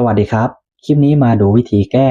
สวัสดีครับ คลิปนี้มาดูวิธีแก้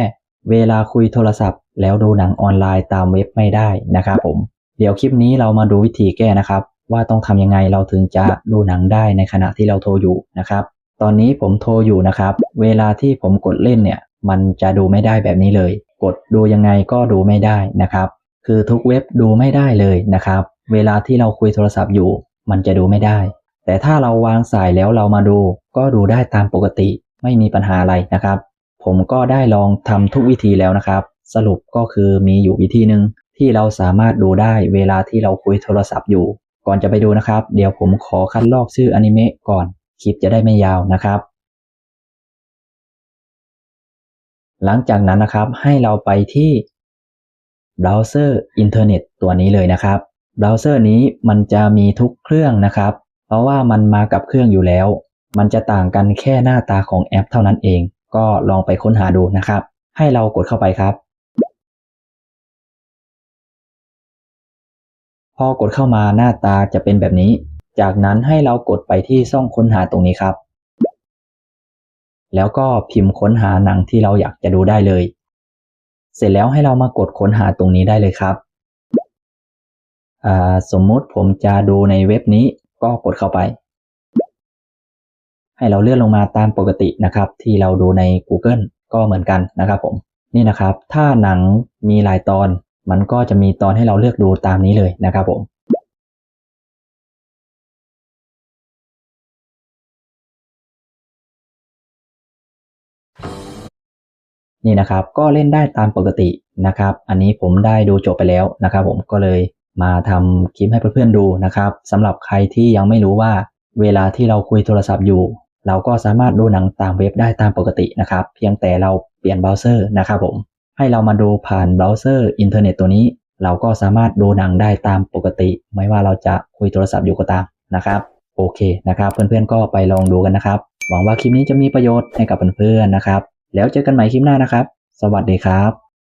เวลาคุยโทรศัพท์ แล้วดูหนังออนไลน์ตามเว็บไม่ได้นะครับผม เดี๋ยวคลิปนี้เรามาดูวิธีแก้นะครับ ว่าต้องทำยังไงเราถึงจะดูหนังได้ในขณะที่เราโทรอยู่นะครับ ตอนนี้ผมโทรอยู่นะครับ เวลาที่ผมกดเล่นเนี่ย มันจะดูไม่ได้แบบนี้เลย กดดูยังไงก็ดูไม่ได้นะครับ คือทุกเว็บดูไม่ได้เลยนะครับ เวลาที่เราคุยโทรศัพท์อยู่ มันจะดูไม่ได้ แต่ถ้าเราวางสายแล้วเรามาดู ก็ดูได้ตามปกติ ไม่มีปัญหาอะไรนะครับ ผมก็ได้ลองทำทุกวิธีแล้วนะครับ สรุปก็คือมีอยู่วิธีหนึ่งที่เราสามารถดูได้เวลาที่เราคุยโทรศัพท์อยู่ ก่อนจะไปดูนะครับ เดี๋ยวผมขอคัดลอกชื่ออนิเมะก่อน คลิปจะได้ไม่ยาวนะครับ หลังจากนั้นนะครับให้เราไปที่เบราว์เซอร์อินเทอร์เน็ตตัวนี้เลยนะครับเบราว์เซอร์นี้มันจะมีทุกเครื่องนะครับ เพราะว่ามันมากับเครื่องอยู่แล้ว มันจะต่างกันแค่หน้าตาของแอปเท่านั้นเอง ก็ลองไปค้นหาดูนะครับ ให้เรากดเข้าไปครับ พอกดเข้ามาหน้าตาจะเป็นแบบนี้ จากนั้นให้เรากดไปที่ช่องค้นหาตรงนี้ครับ แล้วก็พิมพ์ค้นหาหนังที่เราอยากจะดูได้เลย เสร็จแล้วให้เรามากดค้นหาตรงนี้ได้เลยครับสมมุติผมจะดูในเว็บนี้ก็กดเข้าไป ให้เราเลื่อนลงมาตามปกตินะครับ ที่เราดูใน Google ก็เหมือนกันนะครับผมนี่นะครับ ถ้าหนังมีหลายตอน มันก็จะมีตอนให้เราเลือกดูตามนี้เลยนะครับผมนี่นะครับก็เล่นได้ตามปกตินะครับ อันนี้ผมได้ดูจบไปแล้วนะครับ ผมก็เลยมาทำคลิปให้เพื่อนๆดูนะครับสำหรับใครที่ยังไม่รู้ว่าเวลาที่เราคุยโทรศัพท์อยู่ เราก็สามารถดูหนังตามเว็บได้ตามปกตินะครับ เพียงแต่เราเปลี่ยนเบราว์เซอร์นะครับผม ให้เรามาดูผ่านเบราว์เซอร์อินเทอร์เน็ตตัวนี้ เราก็สามารถดูหนังได้ตามปกติ ไม่ว่าเราจะคุยโทรศัพท์อยู่ก็ตามนะครับ โอเคนะครับ เพื่อนๆก็ไปลองดูกันนะครับ หวังว่าคลิปนี้จะมีประโยชน์ให้กับเพื่อนๆนะครับ แล้วเจอกันใหม่คลิปหน้านะครับ สวัสดีครับ